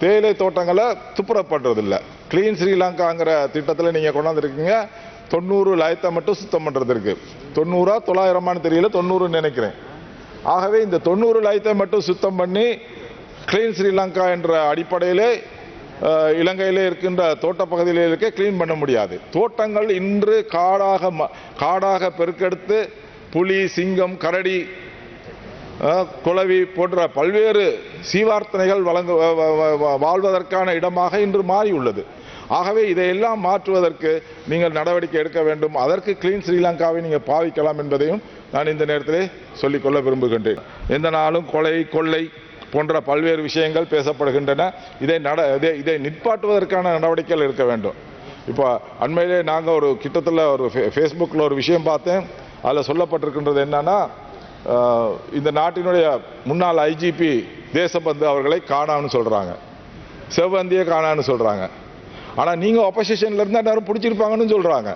தேயிலை தோட்டங்களை துப்புரப்படுறதில்லை. க்ளீன் ஸ்ரீலங்காங்கிற திட்டத்தில் நீங்கள் கொண்டாந்துருக்கீங்க. தொண்ணூறு லயத்தை மட்டும் சுத்தம் பண்ணுறது இருக்குது தொண்ணூறா தொள்ளாயிரமானு தெரியல தொண்ணூறுன்னு நினைக்கிறேன். ஆகவே இந்த தொண்ணூறு லயத்தை மட்டும் சுத்தம் பண்ணி க்ளீன் ஸ்ரீலங்கா என்ற அடிப்படையிலே இலங்கையில் இருக்கின்ற தோட்டப்பகுதியிலே இருக்க க்ளீன் பண்ண முடியாது. தோட்டங்கள் இன்று காடாக ம- காடாக பெருக்கெடுத்து புலி சிங்கம் கரடி குளவி போன்ற பல்வேறு சீவார்த்தனைகள் வழங்க வாழ்வதற்கான இடமாக இன்று மாறியுள்ளது. ஆகவே இதையெல்லாம் மாற்றுவதற்கு நீங்கள் நடவடிக்கை எடுக்க வேண்டும். அதற்கு கிளீன் ஸ்ரீலங்காவை நீங்கள் பாவிக்கலாம் என்பதையும் நான் இந்த நேரத்திலே சொல்லிக்கொள்ள விரும்புகின்றேன். எந்த நாளும் கொலை கொள்ளை போன்ற பல்வேறு விஷயங்கள் பேசப்படுகின்றன. இதை நட இதை இதை நிற்பாட்டுவதற்கான நடவடிக்கைகள் எடுக்க வேண்டும். இப்போ அண்மையிலே நாங்கள் ஒரு கிட்டத்தில் ஒரு ஃபேஸ்புக்கில் ஒரு விஷயம் பார்த்தேன். அதில் சொல்லப்பட்டிருக்கின்றது என்னன்னா இந்த நாட்டினுடைய முன்னாள் ஐஜிபி தேசபந்து அவர்களை காணான்னு சொல்கிறாங்க செவ்வந்தியை காணான்னு சொல்கிறாங்க ஆனால் நீங்கள் ஆப்போசிஷனில் இருந்தால் எல்லாரும் பிடிச்சிருப்பாங்கன்னு சொல்கிறாங்க